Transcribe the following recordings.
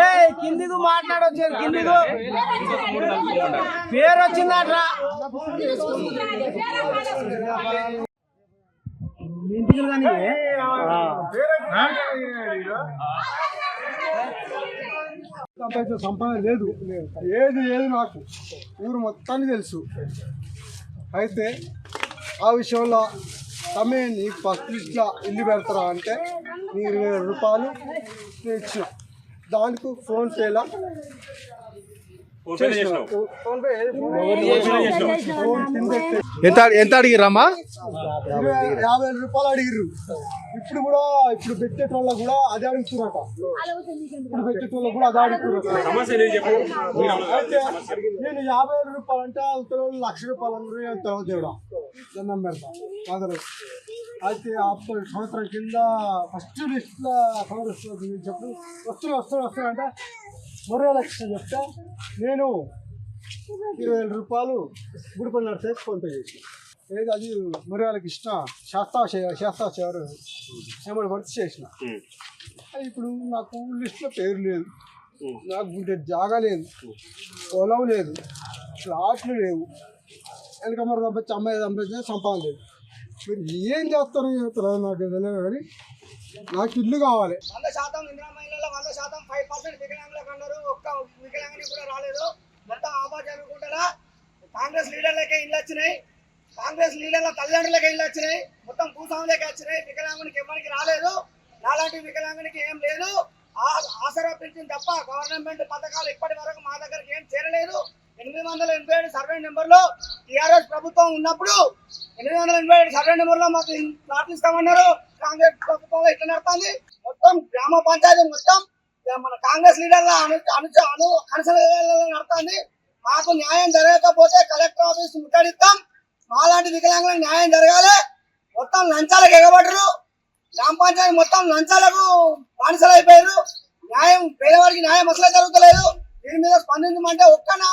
ఏ కిందిగు మాట్లాడొచ్చారు కిందిగు పేరు వచ్చిందట్రా మీ ఇంటికి కానీ అయితే సంపాదన లేదు ఏది ఏది నాకు? ఊరు మొత్తానికి తెలుసు. అయితే ఆ విషయంలో తమ్మే నీకు ఫస్ట్ లిస్ట్లో ఇల్లు పెడతారా అంటే నీ ఇరవై వేల రూపాయలు ఇచ్చిన. దానికి ఫోన్పేలా ఎంత ఎంత అడిగిరమ్మా యాభై వేల రూపాయలు అడిగిర్రు. ఇప్పుడు కూడా ఇప్పుడు పెట్టేటోళ్ళ కూడా అదే అడుగుతున్నారట ఇప్పుడు పెట్టేటోళ్ళ కూడా అదే అడుగుతున్నారట అయితే నేను యాభై వేల రూపాయలు అంటే అవతల వాళ్ళు లక్ష రూపాయలు అందరూ దేవుడా. దండం పెడతా. కాదరు అయితే అప్పుడు సంవత్సరం కింద ఫస్ట్ లిస్ట్లో కాంగ్రెస్ చెప్పు వస్తున్నా వస్తున్నా వస్తున్నా అంటే మరో లక్ష చెప్తే నేను ఇరవై వేల రూపాయలు గుడిపల్లి నడితే ఫోన్పే చేసి ఏది అది మరి వాళ్ళకి ఇష్టం శాస్త్రా శాస్త్రా చేరు ఏమని వర్క్ చేసిన ఇప్పుడు నాకు లిస్ట్లో పేరు లేదు. నాకు గుంటే జాగా లేదు. పొలం లేదు. ప్లాట్లు లేవు. వెనక మరి అమ్మాయి సంపాదన లేదు. మీరు ఏం చేస్తారు చేస్తారు నాకు తెలియదు కానీ నాకు ఇల్లు కావాలి. వంద శాతం ఇందిరా మహిళల వంద శాతం ఫైవ్ పర్సెంట్ వికలాంగులకు అన్నారు. ఒక్క వికలాంగుని కూడా రాలేదు. మొత్తం ఆపా చదువుకుంటారా కాంగ్రెస్ లీడర్లకే ఇల్లు వచ్చినాయి. కాంగ్రెస్ లీడర్ల తల్లిదండ్రులకే ఇల్లు వచ్చినాయి. మొత్తం భూస్వాములకే వచ్చినాయి. వికలాంగునికి ఎవరికి రాలేదు. నాలాంటి వికలాంగునికి ఏం లేదు. ఆ- ఆసరా పెంచింది తప్ప గవర్నమెంట్ పథకాలు ఇప్పటి వరకు మా దగ్గరికి ఏం చేరలేదు. ఎనిమిది వందల ఎనభై ఏడు సర్వే నెంబర్లో టీఆర్ఎస్ ప్రభుత్వం ఉన్నప్పుడు ఎనిమిది వందల ఎనభై ఏడు సర్వే నెంబర్లో మాకు ప్లాట్లు ఇస్తామన్నారు కాంగ్రెస్ ప్రభుత్వం ఇట్లా నడుతుంది మొత్తం గ్రామ పంచాయతీ మొత్తం మన కాంగ్రెస్ లీడర్ల అను అను అను నడుతుంది మాకు న్యాయం జరగకపోతే కలెక్టర్ ఆఫీస్ ముట్టడిస్తాం. మాలాంటి వికలాంగులకు న్యాయం జరగాలి. మొత్తం లంచాలకు ఎగబడరు. గ్రామ పంచాయతీ మొత్తం లంచాలకు బానిసలు అయిపోయారు న్యాయం పేదవాడికి న్యాయం అసలే జరుగుతలేదు. దీని మీద స్పందించమంటే ఒక్క నా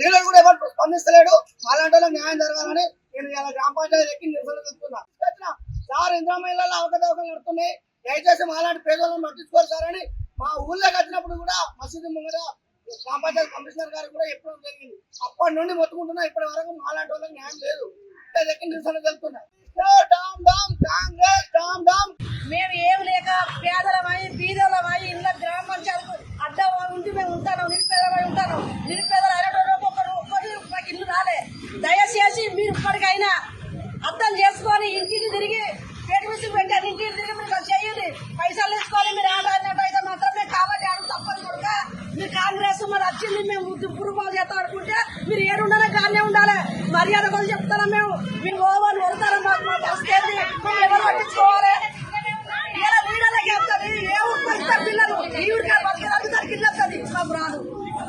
లీడర్ కూడా ఎవరు స్పందిస్తలేడు? అలాంటి న్యాయం జరగాలని నేను ఇలా గ్రామ పంచాయతీ ఎక్కి నిరసన చెప్తున్నా. సార్ ఇంద్రామయ్యలలో అవకతవకలు నడుతున్నాయి. దయచేసి మాలాంటి పేదలను పట్టించుకోరు సార్ అని మా ఊళ్ళోకి వచ్చినప్పుడు కూడా మసీదు ముందర గ్రామ పంచాయతీ కమిషనర్ గారు కూడా ఎప్పుడు జరిగింది. అప్పటి నుండి మొత్తుకుంటున్నా ఇప్పటి వరకు మాలాంటి వాళ్ళకి న్యాయం లేదు. ఎక్కి నిరసన తెలుస్తున్నా కాంగ్రెస్ మరి వచ్చింది మేము పురుపాలు చేస్తాం అనుకుంటే మీరు ఏడు ఉండాలి ఉండాలి. మర్యాద కూడా చెప్తారా మేము? మీరు ఓవర్ కొడతారా మాకు? మాకు పరిస్థితి మేము ఎవరు పట్టించుకోవాలి? ఇలా నీళ్ళకి వెళ్తుంది ఏ ఊరికి పిల్లలు ఈ ఊరికి బతికేదానికి దానికి ఇల్లు వస్తుంది మాకు రాదు.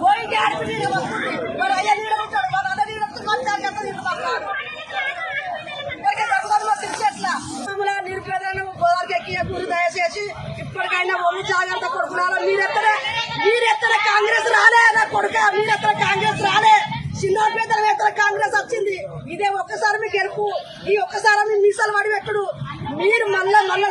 పోయి ఆడిపి నీళ్ళు వస్తుంది మరి అయ్యా నీళ్ళు ఉంటాడు మరి అదే నీళ్ళు వస్తుంది మరి దానికి ఎంత నీళ్ళు మాకు రాదు ఇప్పటికే ప్రభుత్వం మాకు తెలిసి ఎట్లా మమ్మల్ని నిరుపేదలను గోదావరికి ఎక్కి గురి దయచేసి ఇప్పటికైనా ఒళ్ళు జాగ్రత్త కొడుకున్నారా మీరెత్తనే మీరెత్తనే కాంగ్రెస్ రాలే నా కొడుక మీరెత్తనే కాంగ్రెస్ రాలే చిన్న పేదల ఎత్తన కాంగ్రెస్ వచ్చింది ఇదే ఒక్కసారి మీ గెలుపు ఈ ఒక్కసారి మీ మీసాలు పడి పెట్టడు. మీరు మళ్ళా మళ్ళా